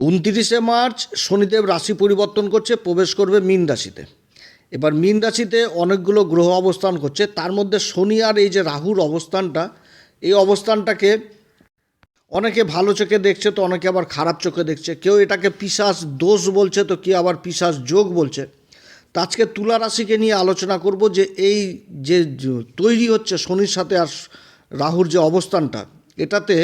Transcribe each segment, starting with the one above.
উনতিরিশে March Shanidev রাশি পরিবর্তন করছে, প্রবেশ করবে মীন রাশিতে। এবার মীন রাশিতে অনেকগুলো গ্রহ অবস্থান করছে, তার মধ্যে শনি আর এই যে রাহুর অবস্থানটা, এই অবস্থানটাকে অনেকে ভালো চোখে দেখছে, তো অনেকে আবার খারাপ চোখে দেখছে। কেউ এটাকে পিসাস দোষ বলছে, তো কেউ আবার পিসাস যোগ বলছে। তো আজকে তুলা রাশিকে নিয়ে আলোচনা করব যে এই যে তৈরি হচ্ছে শনির সাথে আর রাহুর যে অবস্থানটা, এটাতে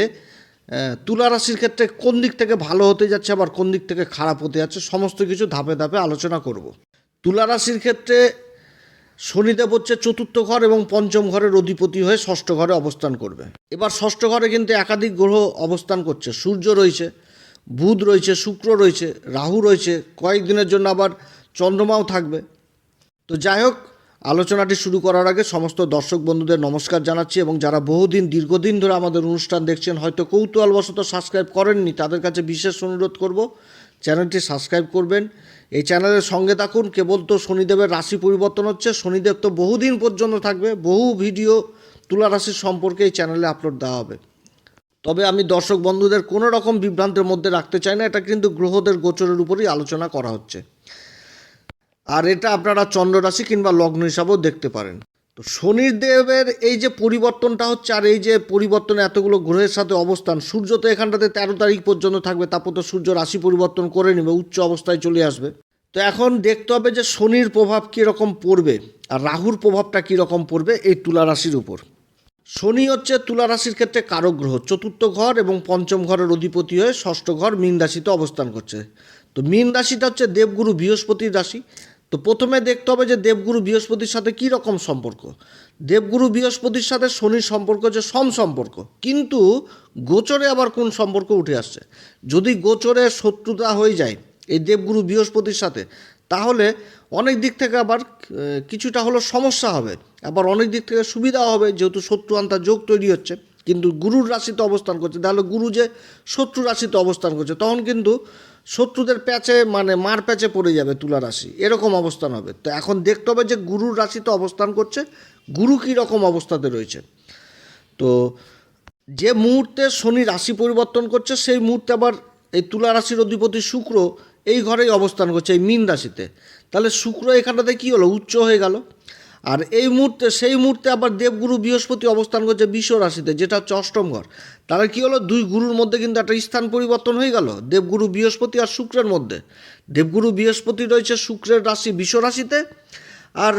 তুলা রাশির ক্ষেত্রে কোন দিক থেকে ভালো হতে যাচ্ছে আবার কোন দিক থেকে খারাপ হতে যাচ্ছে, সমস্ত কিছু ধাপে ধাপে আলোচনা করব। তুলা রাশির ক্ষেত্রে শনিদেব হচ্ছে চতুর্থ ঘর এবং পঞ্চম ঘরের অধিপতি হয়ে ষষ্ঠ ঘরে অবস্থান করবে। এবার ষষ্ঠ ঘরে কিন্তু একাধিক গ্রহ অবস্থান করছে। সূর্য রয়েছে, বুধ রয়েছে, শুক্র রয়েছে, রাহু রয়েছে, কয়েকদিনের জন্য আবার চন্দ্রমাও থাকবে। তো যাই হোক আলোচনাটি শুরু করার আগে সমস্ত দর্শক বন্ধুদের নমস্কার জানাচ্ছি এবং যারা বহুদিন, দীর্ঘদিন ধরে আমাদের অনুষ্ঠান দেখছেন, হয়তো কৌতূহলবশত সাবস্ক্রাইব করেননি, তাদের কাছে বিশেষ অনুরোধ করব, চ্যানেলটি সাবস্ক্রাইব করবেন। এই চ্যানেলের সঙ্গে থাকুন, কেবল তো শনিদেবের রাশি পরিবর্তন হচ্ছে, শনিদেব তো বহুদিন পর্যন্ত থাকবে, বহু ভিডিও তুলা রাশির সম্পর্কে এই চ্যানেলে আপলোড দেওয়া হবে। তবে আমি দর্শক বন্ধুদের কোনো রকম বিভ্রান্তের মধ্যে রাখতে চাই না, এটা কিন্তু গ্রহদের গোচরের উপরই আলোচনা করা হচ্ছে। আর এটা আপনারা চন্দ্ররাশি কিংবা লগ্ন হিসাবেও দেখতে পারেন। তো শনির দেবের এই যে পরিবর্তনটা হচ্ছে আর এই যে পরিবর্তনে এতগুলো গ্রহের সাথে অবস্থান, সূর্য তো এখানটাতে তেরো তারিখ পর্যন্ত থাকবে, তারপর তো সূর্য রাশি পরিবর্তন করে নেবে, উচ্চ অবস্থায় চলে আসবে। তো এখন দেখতে হবে যে শনির প্রভাব কীরকম পড়বে আর রাহুর প্রভাবটা কীরকম পড়বে এই তুলা রাশির উপর। শনি হচ্ছে তুলা রাশির ক্ষেত্রে কারক গ্রহ, চতুর্থ ঘর এবং পঞ্চম ঘরের অধিপতি হয়ে ষষ্ঠ ঘর মীন রাশিতে অবস্থান করছে। তো মীন রাশিটা হচ্ছে দেবগুরু বৃহস্পতির রাশি তো প্রথমে দেখতে হবে যে দেবগুরু বৃহস্পতির সাথে কী রকম সম্পর্ক। দেবগুরু বৃহস্পতির সাথে শনির সম্পর্ক যে সম সম্পর্ক। কিন্তু গোচরে আবার কোন সম্পর্ক উঠে আসছে? যদি গোচরে শত্রুতা হয়ে যায় এই দেবগুরু বৃহস্পতির সাথে, তাহলে অনেক দিক থেকে আবার কিছুটা হলো সমস্যা হবে। আবার অনেক দিক থেকে সুবিধা হবে, যেহেতু শত্রু আন্তা যোগ তৈরি হচ্ছে। কিন্তু গুরুর রাশিতে অবস্থান করছে। তাহলে গুরু যে শত্রু রাশিতে অবস্থান করছে, তখন কিন্তু শত্রুদের প্যাচে মানে মার প্যাচে পড়ে যাবে তুলা রাশি। এরকম অবস্থান হবে। তো এখন দেখতে হবে যে গুরুর রাশিতে অবস্থান করছে, গুরু কী রকম অবস্থাতে রয়েছে। তো যে মুহূর্তে শনি রাশি পরিবর্তন করছে, সেই মুহূর্তে আবার এই তুলা রাশির অধিপতি শুক্র এই ঘরেই অবস্থান করছে, এই মীন রাশিতে। তাহলে শুক্র এখানটাতে কী হলো? উচ্চ হয়ে গেল। আর এই মুহূর্তে, সেই মুহূর্তে আবার দেবগুরু বৃহস্পতি অবস্থান করছে বিশ্ব রাশিতে, যেটা হচ্ছে অষ্টম ঘর। তাহলে কী হলো? দুই গুরুর মধ্যে কিন্তু একটা স্থান পরিবর্তন হয়ে গেল, দেবগুরু বৃহস্পতি আর শুক্রের মধ্যে। দেবগুরু বৃহস্পতি রয়েছে শুক্রের রাশি, বিশ্ব রাশিতে, আর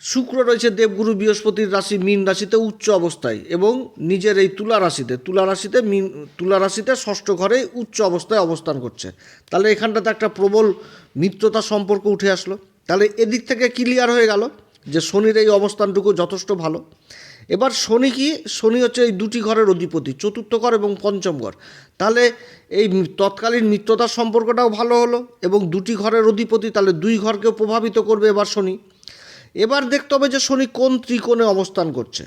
শুক্র রয়েছে দেবগুরু বৃহস্পতির রাশি, মীন রাশিতে উচ্চ অবস্থায় এবং নিজের এই তুলা রাশিতে। তুলা রাশিতে মীন, তুলা রাশিতে ষষ্ঠ ঘরে উচ্চ অবস্থায় অবস্থান করছে। তাহলে এখানটাতে একটা প্রবল মিত্রতা সম্পর্ক উঠে আসলো। তাহলে এদিক থেকে ক্লিয়ার হয়ে গেল। যে শনির এই অবস্থানটুকু যথেষ্ট ভালো। এবার শনি কি? শনি হচ্ছে এই দুটি ঘরের অধিপতি, চতুর্থ ঘর এবং পঞ্চম ঘর। তাহলে এই তৎকালীন মিত্রতার সম্পর্কটাও ভালো হলো এবং দুটি ঘরের অধিপতি তাহলে দুই ঘরকেও প্রভাবিত করবে এবার শনি। এবার দেখতে হবে যে শনি কোন ত্রিকোণে অবস্থান করছে।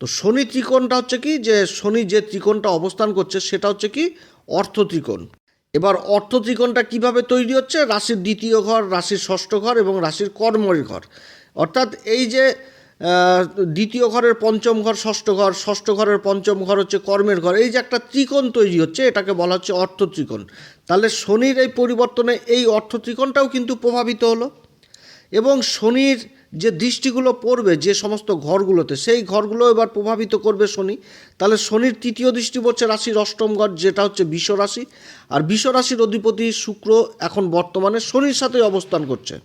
তো শনি ত্রিকোণটা হচ্ছে কি? যে শনি যে ত্রিকোণটা অবস্থান করছে সেটা হচ্ছে কি? অর্থ ত্রিকোণ। এবার অর্থ ত্রিকোণটা কীভাবে তৈরি হচ্ছে? রাশির দ্বিতীয় ঘর, রাশির ষষ্ঠ ঘর এবং রাশির কর্মের ঘর। অর্থাৎ এই যে দ্বিতীয় ঘরের পঞ্চম ঘর, ষষ্ঠ ঘর, ষষ্ঠ ঘরের পঞ্চম ঘর হচ্ছে কর্মের ঘর। এই যে একটা ত্রিকোণ তৈরি হচ্ছে, এটাকে বলা হচ্ছে অর্থ ত্রিকোণ। তাহলে শনির এই পরিবর্তনে এই অর্থ ত্রিকোণটাও কিন্তু প্রভাবিত হলো। এবং শনির যে দৃষ্টিগুলো পড়বে, যে সমস্ত ঘরগুলোতে, সেই ঘরগুলো এবার প্রভাবিত করবে শনি। তাহলে শনির তৃতীয় দৃষ্টি পড়ছে রাশির অষ্টম ঘর, যেটা হচ্ছে বিশ্বরাশি আর বিষ রাশির অধিপতি শুক্র এখন বর্তমানে শনির সাথে অবস্থান করছে।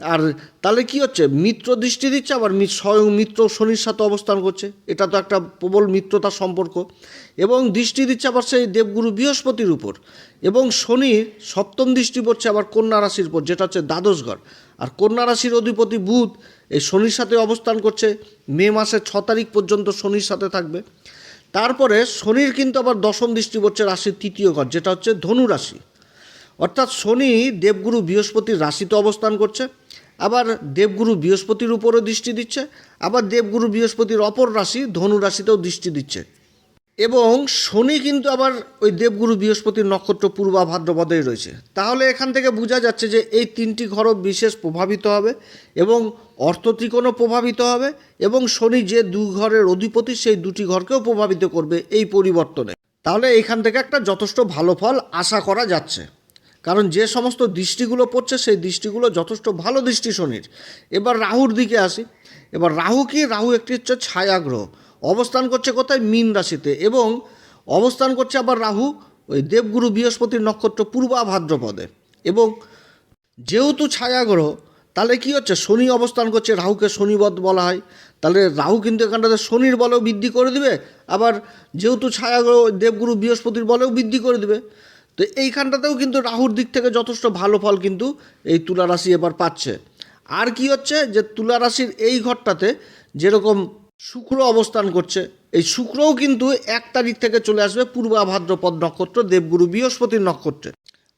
আর তাহলে কি হচ্ছে? মিত্র দৃষ্টি দিচ্ছে, আবার স্বয়ং মিত্র শনির সাথে অবস্থান করছে। এটা তো একটা প্রবল মিত্রতার সম্পর্ক। এবং দৃষ্টি দিচ্ছে আবার সেই দেবগুরু বৃহস্পতির উপর। এবং শনির সপ্তম দৃষ্টি পড়ছে আবার কন্যা রাশির উপর, যেটা হচ্ছে দ্বাদশ ঘর আর কন্যা রাশির অধিপতি বুধ এই শনির সাথে অবস্থান করছে। মে মাসের ছ তারিখ পর্যন্ত শনির সাথে থাকবে। তারপরে শনির কিন্তু আবার দশম দৃষ্টি পড়ছে রাশির তৃতীয় ঘর, যেটা হচ্ছে ধনু রাশি। অর্থাৎ শনি দেবগুরু বৃহস্পতির রাশিতে অবস্থান করছে। আবার দেবগুরু বৃহস্পতির উপরও দৃষ্টি দিচ্ছে, আবার দেবগুরু বৃহস্পতির অপর রাশি ধনু রাশিতেও দৃষ্টি দিচ্ছে। এবং শনি কিন্তু আবার ওই দেবগুরু বৃহস্পতির নক্ষত্র পূর্বা ভাদ্রপদেই রয়েছে। তাহলে এখান থেকে বোঝা যাচ্ছে যে এই তিনটি ঘরও বিশেষ প্রভাবিত হবে এবং অর্থত্রিকোণও প্রভাবিত হবে এবং শনি যে দু ঘরের অধিপতি সেই দুটি ঘরকেও প্রভাবিত করবে এই পরিবর্তনে। তাহলে এখান থেকে একটা যথেষ্ট ভালো ফল আশা করা যাচ্ছে। কারণ যে সমস্ত দৃষ্টিগুলো পড়ছে, সেই দৃষ্টিগুলো যথেষ্ট ভালো দৃষ্টি শনির। এবার রাহুর দিকে আসি। এবার রাহু কি? রাহু একটি হচ্ছে ছায়াগ্রহ অবস্থান করছে কোথায়? মীন রাশিতে। এবং অবস্থান করছে আবার রাহু ওই দেবগুরু বৃহস্পতির নক্ষত্র পূর্বা ভাদ্রপদে। এবং যেহেতু ছায়াগ্রহ তাহলে কি হচ্ছে? শনি অবস্থান করছে, রাহুকে শনিবধ বলা হয়। তাহলে রাহু কিন্তু এখানটাতে শনির বলেও বৃদ্ধি করে দিবে। আবার যেহেতু ছায়াগ্রহ দেবগুরু বৃহস্পতির বলেও বৃদ্ধি করে দিবে। তো এইখানটাতেও কিন্তু রাহুর দিক থেকে যথেষ্ট ভালো ফল কিন্তু এই তুলা রাশি এবার পাচ্ছে। আর কি হচ্ছে যে তুলা রাশির এই ঘরটাতে যেরকম শুক্র অবস্থান করছে, এই শুক্রও কিন্তু এক তারিখ থেকে চলে আসবে পূর্বাভাদ্রপদ নক্ষত্র, দেবগুরু বৃহস্পতির নক্ষত্রে।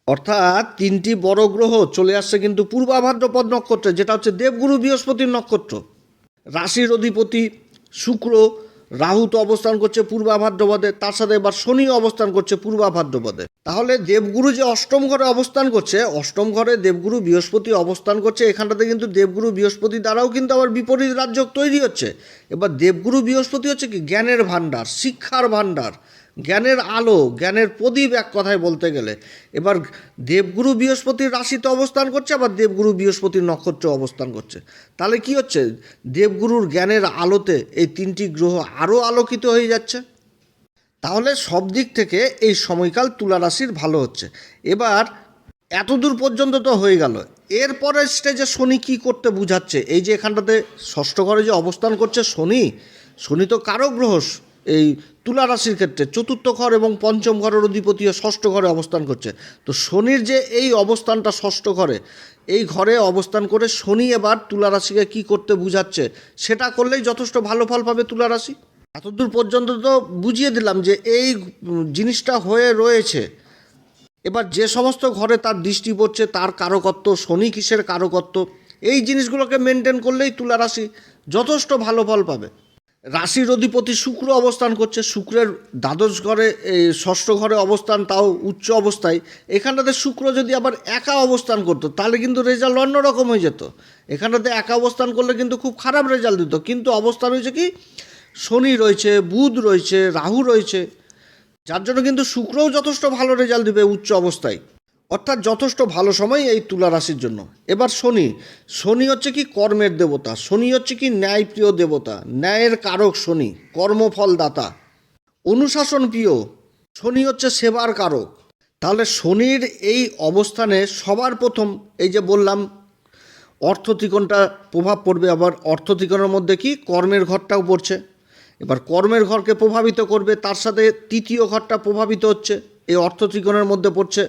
অর্থাৎ তিনটি বড় গ্রহ চলে আসছে কিন্তু পূর্বাভাদ্রপদ নক্ষত্রে, যেটা হচ্ছে দেবগুরু বৃহস্পতির নক্ষত্র। রাশির অধিপতি শুক্র রাহু তো অবস্থান করছে পূর্বা ভাদ্রপদে তার সাথে এবার শনি অবস্থান করছে পূর্বা ভাদ্রপদে তাহলে দেবগুরু যে অষ্টম ঘরে অবস্থান করছে, অষ্টম ঘরে দেবগুরু বৃহস্পতি অবস্থান করছে, এখানটাতে কিন্তু দেবগুরু বৃহস্পতি দ্বারাও কিন্তু আবার বিপরীত রাজ্য তৈরি হচ্ছে। এবার দেবগুরু বৃহস্পতি হচ্ছে কি? জ্ঞানের ভাণ্ডার, শিক্ষার ভাণ্ডার। জ্ঞানের আলো, জ্ঞানের প্রদীপ এক কথায় বলতে গেলে। এবার দেবগুরু বৃহস্পতির রাশিতে অবস্থান করছে, আবার দেবগুরু বৃহস্পতির নক্ষত্রে অবস্থান করছে। তাহলে কি হচ্ছে? দেবগুরুর জ্ঞানের আলোতে এই তিনটি গ্রহ আরও আলোকিত হয়ে যাচ্ছে। তাহলে সব দিক থেকে এই সময়কাল তুলা রাশির ভালো হচ্ছে। এবার এতদূর পর্যন্ত তো হয়ে গেল। এরপরের স্টেজে শনি কি করতে বুঝাচ্ছে? এই যে এখানটাতে ষষ্ঠ ঘরে যে অবস্থান করছে শনি শনি তো কারও গ্রহ, এই তুলা রাশির ক্ষেত্রে চতুর্থ ঘর এবং পঞ্চম ঘরের অধিপতিও ষষ্ঠ ঘরে অবস্থান করছে। তো শনির যে এই অবস্থানটা ষষ্ঠ ঘরে, এই ঘরে অবস্থান করে শনি এবার তুলা রাশিকে কী করতে বুঝাচ্ছে, সেটা করলেই যথেষ্ট ভালো ফল পাবে তুলা রাশি। এতদূর পর্যন্ত তো বুঝিয়ে দিলাম যে এই জিনিসটা হয়ে রয়েছে। এবার যে সমস্ত ঘরে তার দৃষ্টি পড়ছে, তার কারকত্ব, শনি কিসের কারকত্ব, এই জিনিসগুলোকে মেনটেন করলেই তুলা রাশি যথেষ্ট ভালো ফল পাবে। রাশির অধিপতি শুক্র অবস্থান করছে, শুক্রের দ্বাদশ ঘরে ষষ্ঠ ঘরে অবস্থান, তাও উচ্চ অবস্থায়। এখানটাতে শুক্র যদি আবার একা অবস্থান করতো, তাহলে কিন্তু রেজাল্ট অন্যরকম হয়ে যেত। এখানটাতে একা অবস্থান করলে কিন্তু খুব খারাপ রেজাল্ট দিত। কিন্তু অবস্থান হয়েছে কি? শনি রয়েছে, বুধ রয়েছে, রাহু রয়েছে। যার জন্য কিন্তু শুক্রও যথেষ্ট ভালো রেজাল্ট দিবে উচ্চ অবস্থায়। অর্থাৎ যথেষ্ট ভালো সময় এই তুলা রাশির জন্য। এবার শনি শনি হচ্ছে কি কর্মের দেবতা, শনি হচ্ছে কি ন্যায়প্রিয় দেবতা, ন্যায়ের কারক শনি, কর্মফলদাতা। অনুশাসন প্রিয়, শনি হচ্ছে সেবার কারক। তাহলে শনির এই অবস্থানে সবার প্রথম এই যে বললাম অর্থত্রিকোণটা প্রভাব পড়বে আবার অর্থত্রিকোণের মধ্যে কি কর্মের ঘরটাও পড়ছে। এবার কর্মের ঘরকে প্রভাবিত করবে, তার সাথে তৃতীয় ঘরটা প্রভাবিত হচ্ছে, এই অর্থত্রিকোণের মধ্যে পড়ছে।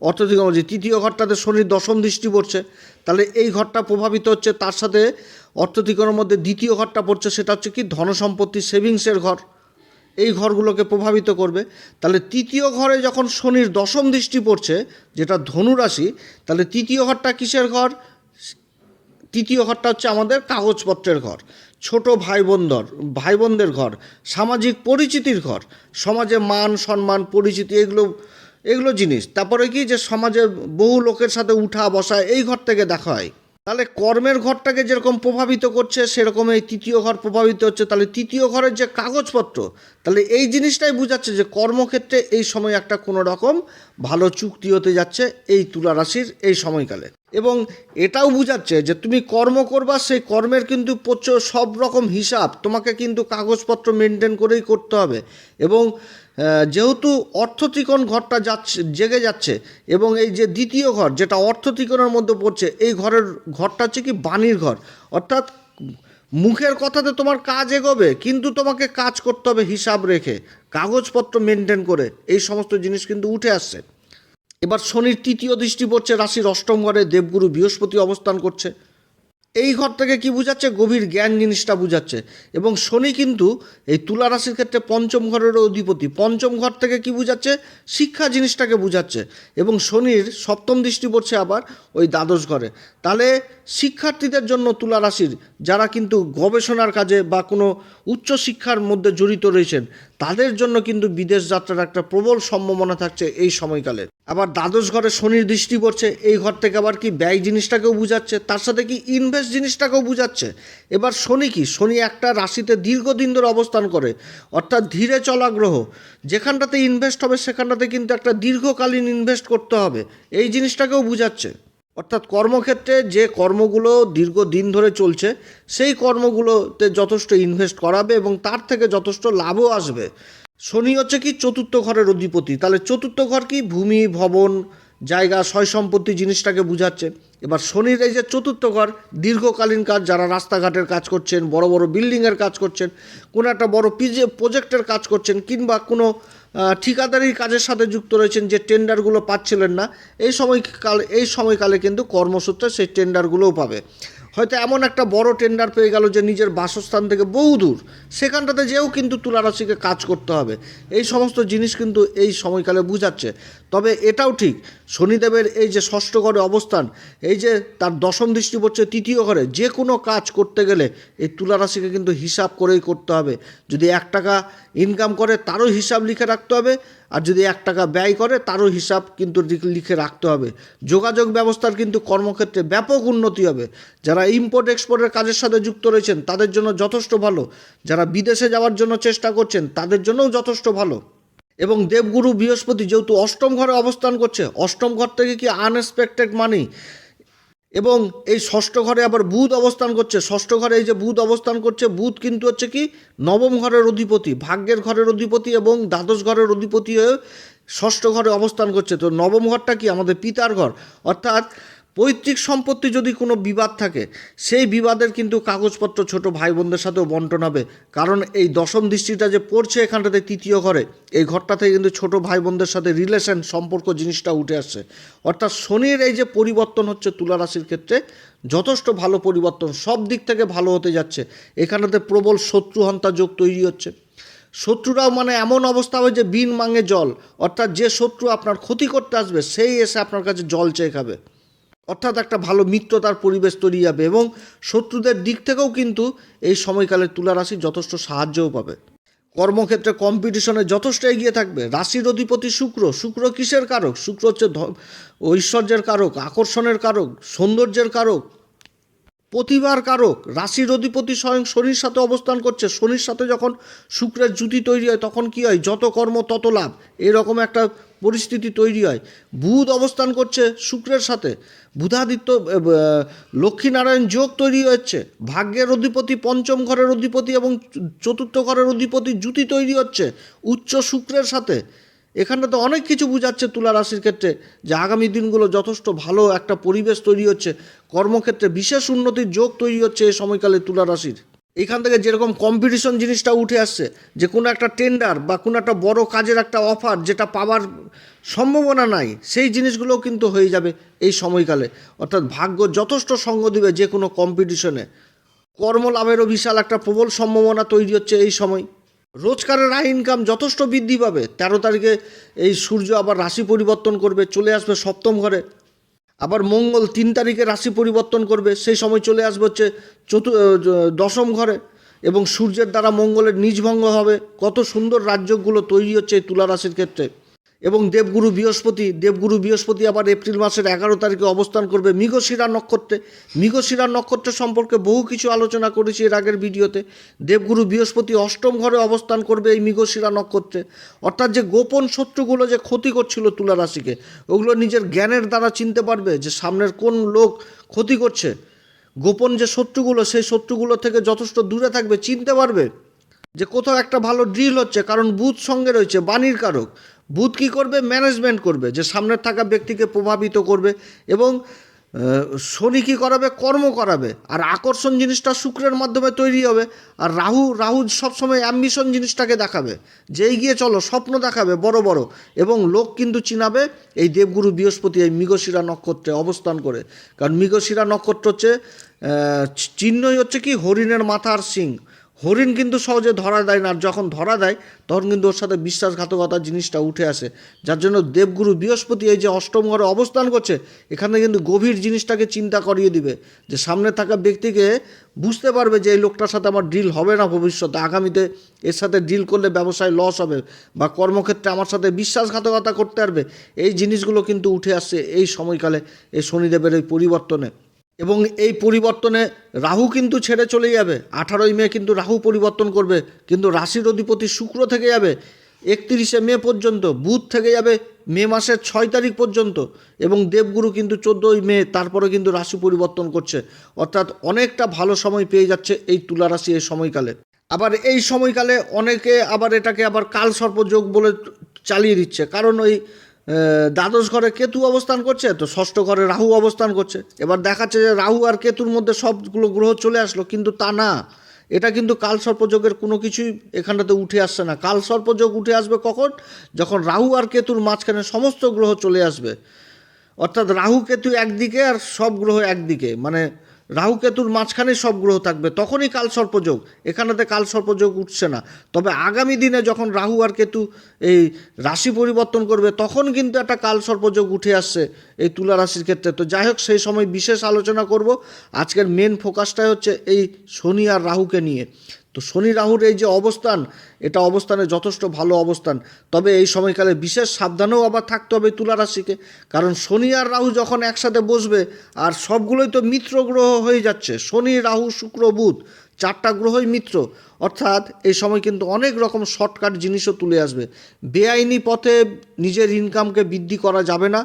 অর্থত্রিকোণ বলছি, তৃতীয় ঘরটাতে শনির দশম দৃষ্টি পড়ছে। তাহলে এই ঘরটা প্রভাবিত হচ্ছে তার সাথে অর্থত্রিকোণের মধ্যে দ্বিতীয় ঘরটা পড়ছে, সেটা হচ্ছে কি ধনসম্পত্তি, সেভিংসের ঘর। এই ঘরগুলোকে প্রভাবিত করবে। তাহলে তৃতীয় ঘরে যখন শনির দশম দৃষ্টি পড়ছে, যেটা ধনুরাশি, তাহলে তৃতীয় ঘরটা কিসের ঘর? তৃতীয় ঘরটা হচ্ছে আমাদের কাগজপত্রের ঘর। ছোট ভাই বোনদের ভাই বোনদের ঘর, সামাজিক পরিচিতির ঘর, সমাজে মান, সম্মান, পরিচিতি, এগুলো এগুলো জিনিস। তারপরে কি যে সমাজে বহু লোকের সাথে উঠা বসা এই ঘর থেকে দেখা হয়। তাহলে কর্মের ঘরটাকে যেরকম প্রভাবিত করছে, সেরকম এই তৃতীয় ঘর প্রভাবিত হচ্ছে। তাহলে তৃতীয় ঘরের যে কাগজপত্র, তাহলে এই জিনিসটাই বোঝাচ্ছে যে কর্মক্ষেত্রে এই সময় একটা কোনো রকম ভালো চুক্তি হতে যাচ্ছে এই তুলা রাশির এই সময়কালে। এবং এটাও বোঝাচ্ছে যে তুমি কর্ম করবা, সেই কর্মের কিন্তু প্রচুর সব রকম হিসাব। তোমাকে কিন্তু কাগজপত্র মেনটেন করেই করতে হবে। এবং যেহেতু অর্থত্রিকোণ ঘরটা যাচ্ছে, জেগে যাচ্ছে, এবং এই যে দ্বিতীয় ঘর, যেটা অর্থত্রিকোণের মধ্যে পড়ছে, এই ঘরের ঘরটা হচ্ছে কি বাণীর ঘর। অর্থাৎ মুখের কথাতে তোমার কাজ এগোবে, কিন্তু তোমাকে কাজ করতে হবে হিসাব রেখে, কাগজপত্র মেনটেন করে, এই সমস্ত জিনিস কিন্তু উঠে আসছে। এবার শনির তৃতীয় দৃষ্টি পড়ছে রাশির অষ্টম ঘরে, দেবগুরু বৃহস্পতি অবস্থান করছে। এই ঘর থেকে কি বুঝাচ্ছে? গভীর জ্ঞান জিনিসটা বুঝাচ্ছে। এবং শনি কিন্তু এই তুলা রাশির ক্ষেত্রে পঞ্চম ঘরেরও অধিপতি। পঞ্চম ঘর থেকে কি বুঝাচ্ছে? শিক্ষা জিনিসটাকে বুঝাচ্ছে। এবং শনির সপ্তম দৃষ্টি পড়ছে আবার ওই দ্বাদশ ঘরে। তাহলে শিক্ষার্থীদের জন্য তুলা রাশির যারা কিন্তু গবেষণার কাজে বা কোনো উচ্চশিক্ষার মধ্যে জড়িত রয়েছেন তাদের জন্য কিন্তু বিদেশ যাত্রার একটা প্রবল সম্ভাবনা থাকছে এই সময়কালে। আবার দ্বাদশ ঘরে শনির দৃষ্টি পড়ছে, এই ঘর থেকে আবার কি ব্যয় জিনিসটাকেও বুঝাচ্ছে? তার সাথে কি ইনভেস্ট জিনিসটাকেও বুঝাচ্ছে? এবার শনি কি? শনি একটা রাশিতে দীর্ঘদিন ধরে অবস্থান করে, অর্থাৎ ধীরে চলা গ্রহ। যেখানটাতে ইনভেস্ট হবে, সেখানটাতে কিন্তু একটা দীর্ঘকালীন ইনভেস্ট করতে হবে। এই জিনিসটাকেও বুঝাচ্ছে। অর্থাৎ কর্মক্ষেত্রে যে কর্মগুলো দীর্ঘদিন ধরে চলছে, সেই কর্মগুলোতে যথেষ্ট ইনভেস্ট করাবে এবং তার থেকে যথেষ্ট লাভও আসবে। শনি হচ্ছে কি চতুর্থ ঘরের অধিপতি। তাহলে চতুর্থ ঘর কি? ভূমি, ভবন জায়গা সয় সম্পত্তি জিনিসটাকে বুঝাচ্ছে এবার শনির এই যে চতুর্থ ঘর, দীর্ঘকালীন কাজ, যারা রাস্তাঘাটের কাজ করছেন, বড় বড় বিল্ডিংয়ের কাজ করছেন, কোনো একটা বড় পিজে, প্রজেক্টের কাজ করছেন, কিংবা কোনো ঠিকাদারির কাজের সাথে যুক্ত রয়েছেন যে টেন্ডারগুলো পাচ্ছিলেন না, এই সময়কাল, এই সময়কালে কিন্তু কর্মসূত্রে সেই টেন্ডারগুলোও পাবে। হয়তো এমন একটা বড় টেন্ডার পেয়ে গেল যে নিজের বাসস্থান থেকে বহু দূর। সেখানটাতে যেও কিন্তু তুলারাশিকে কাজ করতে হবে। এই সমস্ত জিনিস কিন্তু এই সময়কালে বুঝাচ্ছে। তবে এটাও ঠিক, শনিদেবের এই যে ষষ্ঠ ঘরে অবস্থান, এই যে তার দশম দৃষ্টি পড়ছে তৃতীয় ঘরে, যে কোনো কাজ করতে গেলে এই তুলারাশিকে কিন্তু হিসাব করেই করতে হবে। যদি এক টাকা ইনকাম করে, তারও হিসাব লিখে রাখতে হবে। আর যদি এক টাকা ব্যয় করে, তারও হিসাব কিন্তু লিখ- রাখতে হবে। যোগাযোগ ব্যবস্থার কিন্তু কর্মক্ষেত্রে ব্যাপক উন্নতি হবে। যারা ইম্পোর্ট এক্সপোর্টের কাজের সাথে যুক্ত রয়েছেন, তাদের জন্য যথেষ্ট ভালো। যারা বিদেশে যাওয়ার জন্য চেষ্টা করছেন, তাদের জন্যও যথেষ্ট ভালো। এবং দেবগুরু বৃহস্পতি যেহেতু অষ্টম ঘরে অবস্থান করছে, অষ্টম ঘর থেকে কি আনএক্সপেক্টেড মানি এবং এই ষষ্ঠ ঘরে আবার বুধ অবস্থান করছে। ষষ্ঠ ঘরে এই যে বুধ অবস্থান করছে, বুধ কিন্তু হচ্ছে কি নবম ঘরের অধিপতি, ভাগ্যের ঘরের অধিপতি এবং দ্বাদশ ঘরের অধিপতি হয়ে ষষ্ঠ ঘরে অবস্থান করছে। তো নবম ঘরটা কি? আমাদের পিতার ঘর। অর্থাৎ পৈতৃক সম্পত্তি যদি কোনো বিবাদ থাকে, সেই বিবাদের কিন্তু কাগজপত্র ছোট ভাই বোনদের সাথেও বন্টন হবে। কারণ এই দশম দৃষ্টিটা যে পড়ছে এখানটাতে তৃতীয় ঘরে, এই ঘরটা থেকে কিন্তু ছোট ভাই বোনদের সাথে রিলেশন, সম্পর্ক জিনিসটা উঠে আসছে। অর্থাৎ শনির এই যে পরিবর্তন হচ্ছে তুলা রাশির ক্ষেত্রে, যথেষ্ট ভালো পরিবর্তন, সব দিক থেকে ভালো হতে যাচ্ছে। এখানটাতে প্রবল শত্রুহন্তা যোগ তৈরি হচ্ছে। শত্রুরাও মানে এমন অবস্থা হবে যে বিন মাঙে জল, অর্থাৎ যে শত্রু আপনার ক্ষতি করতে আসবে, সেই এসে আপনার কাছে জল চেয়ে খাবে। অর্থাৎ একটা ভালো মিত্রতার পরিবেশ তৈরি হবে এবং শত্রুদের দিক থেকেও কিন্তু এই সময়কালে তুলা রাশি যথেষ্ট সাহায্যও পাবে। কর্মক্ষেত্রে কম্পিটিশনে যথেষ্ট এগিয়ে থাকবে। রাশির অধিপতি শুক্র। শুক্র কিসের কারক? শুক্র হচ্ছে ঐশ্বর্যের কারক, আকর্ষণের কারক, সৌন্দর্যের কারক প্রতিভার কারক, রাশির অধিপতি স্বয়ং শনির সাথে অবস্থান করছে। শনির সাথে যখন শুক্রের জুতি তৈরি হয়, তখন কি হয়? যত কর্ম, তত লাভ। এরকম একটা পরিস্থিতি তৈরি হয়। বুধ অবস্থান করছে শুক্রের সাথে। বুধাদিত্য লক্ষ্মীনারায়ণ যোগ তৈরি হচ্ছে। ভাগ্যের অধিপতি, পঞ্চম ঘরের অধিপতি এবং চতুর্থ ঘরের অধিপতি জুতি তৈরি হচ্ছে উচ্চ শুক্রের সাথে। এখানটাতে অনেক কিছু বোঝাচ্ছে তুলা রাশির ক্ষেত্রে যে আগামী দিনগুলো যথেষ্ট ভালো একটা পরিবেশ তৈরি হচ্ছে, কর্মক্ষেত্রে বিশেষ উন্নতির যোগ তৈরি হচ্ছে এই সময়কালে তুলা রাশির। এখান থেকে যেরকম কম্পিটিশন জিনিসটা উঠে আসছে, যে কোনো একটা টেন্ডার বা কোনো একটা বড় কাজের একটা অফার যেটা পাওয়ার সম্ভাবনা নাই, সেই জিনিসগুলোও কিন্তু হয়ে যাবে এই সময়কালে। অর্থাৎ ভাগ্য যথেষ্ট সঙ্গ দিবে যে কোনো কম্পিটিশনে কর্মলাভেরও বিশাল একটা প্রবল সম্ভাবনা তৈরি হচ্ছে এই সময়। রোজগারের আয় ইনকাম যথেষ্ট বৃদ্ধি পাবে। তেরো তারিখে এই সূর্য আবার রাশি পরিবর্তন করবে, চলে আসবে সপ্তম ঘরে। আবার মঙ্গল তিন তারিখে রাশি পরিবর্তন করবে, সেই সময় চলে আসবে হচ্ছে চতু দশম ঘরে এবং সূর্যের দ্বারা মঙ্গলের নিজভঙ্গ হবে। কত সুন্দর রাজ্যগুলো তৈরি হচ্ছে এই তুলা রাশির ক্ষেত্রে। এবং দেবগুরু বৃহস্পতি দেবগুরু বৃহস্পতি আবার এপ্রিল মাসের এগারো তারিখে অবস্থান করবে মৃগশিরা নক্ষত্রে। মৃগশিরা নক্ষত্র সম্পর্কে বহু কিছু আলোচনা করেছি এর আগের ভিডিওতে। দেবগুরু বৃহস্পতি অষ্টম ঘরে অবস্থান করবে এই মৃগশিরা নক্ষত্রে। অর্থাৎ যে গোপন শত্রুগুলো যে ক্ষতি করছিল তুলা রাশিকে, ওগুলো নিজের জ্ঞানের দ্বারা চিনতে পারবে যে সামনের কোন লোক ক্ষতি করছে। গোপন যে শত্রুগুলো, সেই শত্রুগুলো থেকে যথেষ্ট দূরে থাকবে, চিনতে পারবে যে কোথাও একটা ভালো ড্রিল হচ্ছে, কারণ বুধ সঙ্গে রয়েছে বাণীর কারক। বুধ কী করবে? ম্যানেজমেন্ট করবে, যে সামনের থাকা ব্যক্তিকে প্রভাবিত করবে এবং শনি কী করাবে? কর্ম করাবে। আর আকর্ষণ জিনিসটা শুক্রের মাধ্যমে তৈরি হবে। আর রাহু রাহু সবসময় অ্যাম্বিশন জিনিসটাকে দেখাবে। যে এগিয়ে চলো, স্বপ্ন দেখাবে, বড় বড়। এবং লোক কিন্তু চিনাবে এই দেবগুরু বৃহস্পতি, এই মৃগশিরা নক্ষত্রে অবস্থান করে। কারণ মৃগশিরা নক্ষত্র হচ্ছে চিহ্নই হচ্ছে কি? হরিণের মাথার সিং। হরিণ কিন্তু সহজে ধরা দেয় না, আর যখন ধরা দেয়, তখন কিন্তু ওর সাথে বিশ্বাসঘাতকতার জিনিসটা উঠে আসে। যার জন্য দেবগুরু বৃহস্পতি এই যে অষ্টম ঘরে অবস্থান করছে, এখানে কিন্তু গভীর জিনিসটাকে চিন্তা করিয়ে দিবে যে সামনে থাকা ব্যক্তিকে বুঝতে পারবে যে এই লোকটার সাথে আমার ডিল হবে না ভবিষ্যতে, আগামীতে এর সাথে ডিল করলে ব্যবসায় লস হবে বা কর্মক্ষেত্রে আমার সাথে বিশ্বাসঘাতকতা করতে পারবে। এই জিনিসগুলো কিন্তু উঠে আসছে এই সময়কালে, এই শনিদেবের এই পরিবর্তনে। এবং এই পরিবর্তনে রাহু কিন্তু ছেড়ে চলে যাবে। আঠারোই মে কিন্তু রাহু পরিবর্তন করবে, কিন্তু রাশির অধিপতি শুক্র থেকে যাবে, একত্রিশে মে পর্যন্ত, বুধ থেকে যাবে মে মাসের ছয় তারিখ পর্যন্ত, এবং দেবগুরু কিন্তু চোদ্দোই মে, তারপরে কিন্তু রাশি পরিবর্তন করছে। অর্থাৎ অনেকটা ভালো সময় পেয়ে যাচ্ছে এই তুলা রাশি এই সময়কালে। আবার এই সময়কালে অনেকে আবার এটাকে আবার কাল সর্পযোগ বলে চালিয়ে দিচ্ছে। কারণ ওই দ্বাদশ ঘরে কেতু অবস্থান করছে, তো ষষ্ঠ ঘরে রাহু অবস্থান করছে। এবার দেখাচ্ছে যে রাহু আর কেতুর মধ্যে সবগুলো গ্রহ চলে আসলো, কিন্তু তা না। এটা কিন্তু কাল সর্পযোগের কোনো কিছুই এখানটাতে উঠে আসছে না। কাল সর্পযোগ উঠে আসবে কখন? যখন রাহু আর কেতুর মাঝখানে সমস্ত গ্রহ চলে আসবে। অর্থাৎ রাহু, কেতু একদিকে আর সব গ্রহ একদিকে। মানে রাহু কেতুর মাঝখানে সব গ্রহ থাকবে, তখনই কাল সর্পযোগ। এখানেতে কাল সর্পযোগ উঠছে না। তবে আগামী দিনে যখন রাহু আর কেতু এই রাশি পরিবর্তন করবে, তখন কিন্তু একটা কাল সর্পযোগ উঠে আসছে এই তুলা রাশির ক্ষেত্রে। তো যাই হোক, সেই সময় বিশেষ আলোচনা করব। আজকের মেন ফোকাসটাই হচ্ছে এই শনি আর রাহুকে নিয়ে। তো শনি রাহুর এই যে অবস্থান, এটা অবস্থানে যথেষ্ট ভালো অবস্থান। তবে এই সময়কালে বিশেষ সাবধানেও আবার থাকতে হবে তুলা রাশিকে, কারণ শনি আর রাহু যখন একসাথে বসবে, আর সবগুলোই তো মিত্র গ্রহ হয়ে যাচ্ছে, শনি, রাহু, শুক্র, বুধ, চারটা গ্রহই মিত্র। অর্থাৎ এই সময় কিন্তু অনেক রকম শর্টকাট জিনিসও তুলে আসবে। বেআইনি পথে নিজের ইনকামকে বৃদ্ধি করা যাবে না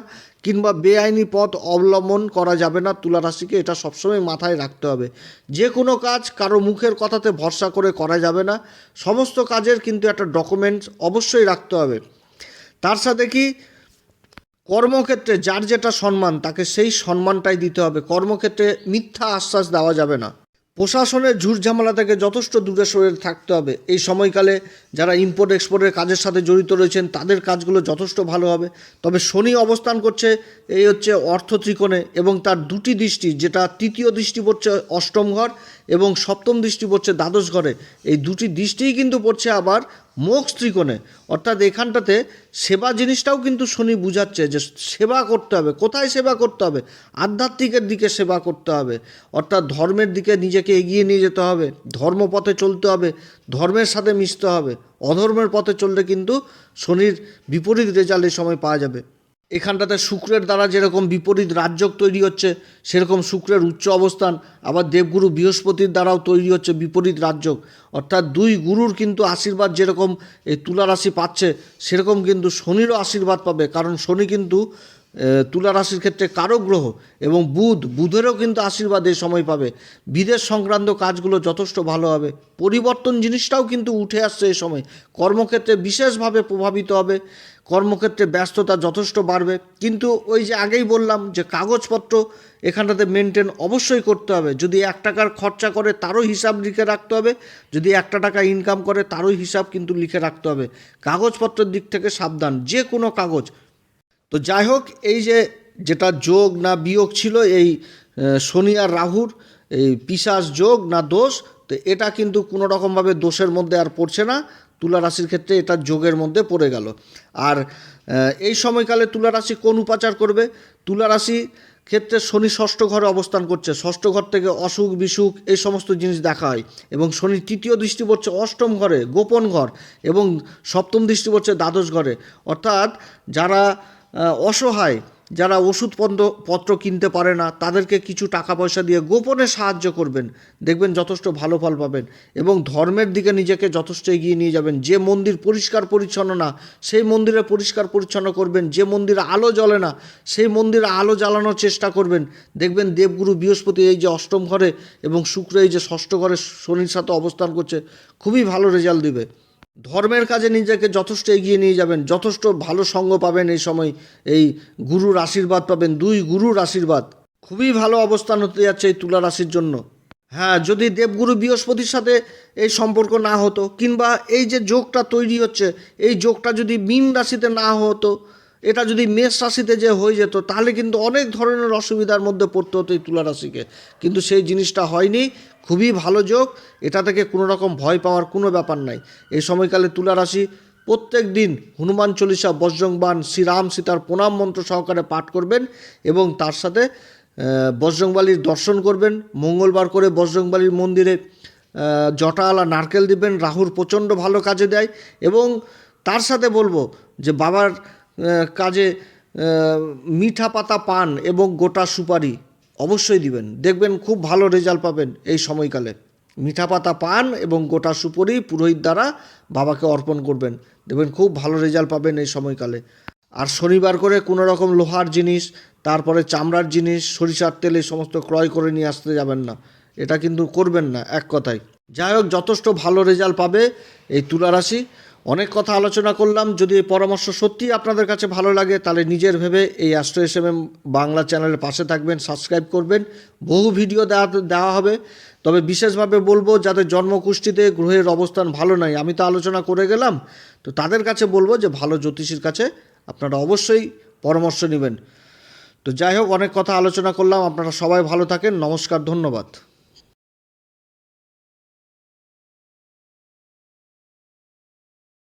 কিংবা বেআইনি পথ অবলম্বন করা যাবে না তুলা রাশিকে, এটা সবসময় মাথায় রাখতে হবে। যে কোনো কাজ কারও মুখের কথাতে ভরসা করে করা যাবে না। সমস্ত কাজের কিন্তু একটা ডকুমেন্টস অবশ্যই রাখতে হবে। তার সাথে কি? কর্মক্ষেত্রে যার যেটা সম্মান, তাকে সেই সম্মানটাই দিতে হবে। কর্মক্ষেত্রে মিথ্যা আশ্বাস দেওয়া যাবে না। প্রশাসনের ঝুট ঝামেলা থেকে যথেষ্ট দূরে সরে থাকতে হবে। এই সময়কালে যারা ইম্পোর্ট এক্সপোর্টের কাজের সাথে জড়িত রয়েছেন, তাদের কাজগুলো যথেষ্ট ভালো হবে। তবে শনি অবস্থান করছে, এই হচ্ছে অর্থ ত্রিকোণে এবং তার দুটি দৃষ্টি, যেটা তৃতীয় দৃষ্টি পড়ছে অষ্টম ঘর এবং সপ্তম দৃষ্টি পড়ছে দ্বাদশ ঘরে। এই দুটি দৃষ্টিই কিন্তু পড়ছে আবার মোক্ষ ত্রিকোণে। অর্থাৎ এখানটাতে সেবা জিনিসটাও কিন্তু শনি বুঝাচ্ছে যে সেবা করতে হবে। কোথায় সেবা করতে হবে? আধ্যাত্মিকের দিকে সেবা করতে হবে। অর্থাৎ ধর্মের দিকে নিজেকে এগিয়ে নিয়ে যেতে হবে। ধর্মপথে চলতে হবে। ধর্মের সাথে মিশতে হবে। অধর্মের পথে চললে কিন্তু শনির বিপরীত রেজাল্ট এই সময় পাওয়া যাবে। এখানটাতে শুক্রের দ্বারা যেরকম বিপরীত রাজ্যক তৈরি হচ্ছে, সেরকম শুক্রের উচ্চ অবস্থান, আবার দেবগুরু বৃহস্পতির দ্বারাও তৈরি হচ্ছে বিপরীত রাজ্যক অর্থাৎ দুই গুরুর কিন্তু আশীর্বাদ যেরকম এই তুলা রাশি পাচ্ছে, সেরকম কিন্তু শনিরও আশীর্বাদ পাবে, কারণ শনি কিন্তু তুলা রাশির ক্ষেত্রে কারক গ্রহ এবং বুধ, বুধেরও কিন্তু আশীর্বাদ এই সময় পাবে। বিদেশ সংক্রান্ত কাজগুলো যথেষ্ট ভালো হবে, পরিবর্তন জিনিসটাও কিন্তু উঠে আসছে এই সময়। কর্মক্ষেত্রে বিশেষভাবে প্রভাবিত হবে। কর্মক্ষেত্রে ব্যস্ততা যথেষ্ট বাড়বে। কিন্তু ওই যে আগেই বললাম যে কাগজপত্র এখানটাতে মেনটেন অবশ্যই করতে হবে। যদি এক টাকার খরচা করে তারও হিসাব লিখে রাখতে হবে। যদি একটা টাকা ইনকাম করে তারও হিসাব কিন্তু লিখে রাখতে হবে। কাগজপত্রের দিক থেকে সাবধান, যে কোনো কাগজ। তো যাই হোক, এই যে যেটা যোগ না বিয়োগ ছিল, এই শনি আর রাহুর, এই পিসাস যোগ না দোষ, তো এটা কিন্তু কোনো রকমভাবে দোষের মধ্যে আর পড়ছে না। তুলা রাশির ক্ষেত্রে এটা যোগের মধ্যে পড়ে গেল। আর এই সময়কালে তুলা রাশি কোন উপাচার করবে? তুলা রাশি ক্ষেত্রে শনি ষষ্ঠ ঘরে অবস্থান করছে। ষষ্ঠ ঘর থেকে অসুখ, বিসুখ এই সমস্ত জিনিস দেখা হয়। এবং শনি তৃতীয় দৃষ্টি পড়ছে অষ্টম ঘরে, গোপন ঘর এবং সপ্তম দৃষ্টি পড়ছে দ্বাদশ ঘরে। অর্থাৎ যারা অসহায় যারা ওষুধ পন্দ- পত্র কিনতে পারে না, তাদেরকে কিছু টাকা পয়সা দিয়ে গোপনে সাহায্য করবেন। দেখবেন যথেষ্ট ভালো ফল পাবেন এবং ধর্মের দিকে নিজেকে যথেষ্ট এগিয়ে নিয়ে যাবেন। যে মন্দির পরিষ্কার পরিচ্ছন্ন না, সেই মন্দিরে পরিষ্কার পরিচ্ছন্ন করবেন। যে মন্দিরে আলো জ্বলে না, সেই মন্দিরে আলো জ্বালানোর চেষ্টা করবেন। দেখবেন দেবগুরু বৃহস্পতি এই যে অষ্টম ঘরে এবং শুক্র এই যে ষষ্ঠ ঘরে শনির সাথে অবস্থান করছে, খুবই ভালো রেজাল্ট দিবে। ধর্মের কাজে নিজেকে যথেষ্ট এগিয়ে নিয়ে যাবেন, যথেষ্ট ভালো সঙ্গ পাবেন এই সময় এই গুরুর আশীর্বাদ পাবেন, দুই গুরুর আশীর্বাদ। খুবই ভালো অবস্থান হতে যাচ্ছে এই তুলা রাশির জন্য। হ্যাঁ যদি দেবগুরু বৃহস্পতির সাথে এই সম্পর্ক না হতো, কিংবা এই যে যোগটা তৈরি হচ্ছে, এই যোগটা যদি মীন রাশিতে না হতো এটা যদি মেষ রাশিতে যে হয়ে যেত, তাহলে কিন্তু অনেক ধরনের অসুবিধার মধ্যে পড়তে হতো এই তুলা রাশিকে। কিন্তু সেই জিনিসটা হয়নি। খুবই ভালো যোগ। এটা থেকে কোনো রকম ভয় পাওয়ার কোনো ব্যাপার নাই। এই সময়কালে তুলা রাশি প্রত্যেক দিন হনুমান চল্লিশা বজ্রংবান শ্রীরাম সীতার প্রণাম মন্ত্র সহকারে পাঠ করবেন এবং তার সাথে বজরংবালির দর্শন করবেন। মঙ্গলবার করে বজরংবালির মন্দিরে জটাওয়ালা নারকেল দিবেন। রাহুর প্রচণ্ড ভালো কাজে দেয়। এবং তার সাথে বলব যে, বাবার কাজে মিঠা পাতা পান এবং গোটা সুপারি অবশ্যই দিবেন। দেখবেন খুব ভালো রেজাল্ট পাবেন এই সময়কালে। মিঠা পাতা পান এবং গোটা সুপারি পুরোহিত দ্বারা বাবাকে অর্পণ করবেন। দেখবেন খুব ভালো রেজাল্ট পাবেন এই সময়কালে। আর শনিবার করে কোনো রকম লোহার জিনিস, তারপরে চামড়ার জিনিস, সরিষার তেল এই সমস্ত ক্রয় করে নিয়ে আসতে যাবেন না। এটা কিন্তু করবেন না, এক কথায়। যাই হোক, যথেষ্ট ভালো রেজাল্ট পাবে এই তুলা রাশি। অনেক কথা আলোচনা করলাম। যদি এই পরামর্শ সত্যিই আপনাদের কাছে ভালো লাগে, তাহলে নিজের ভেবে এই অ্যাস্ট্রো এস এম বাংলা চ্যানেলের পাশে থাকবেন, সাবস্ক্রাইব করবেন। বহু ভিডিও দেওয়া দেওয়া হবে। তবে বিশেষভাবে বলব, যাদের জন্মকুষ্ঠিতে গ্রহের অবস্থান ভালো নাই, আমি তো আলোচনা করে গেলাম। তো তাদের কাছে বলব যে, ভালো জ্যোতিষীর কাছে আপনারা অবশ্যই পরামর্শ নেবেন। তো যাই হোক, অনেক কথা আলোচনা করলাম। আপনারা সবাই ভালো থাকেন। নমস্কার, ধন্যবাদ।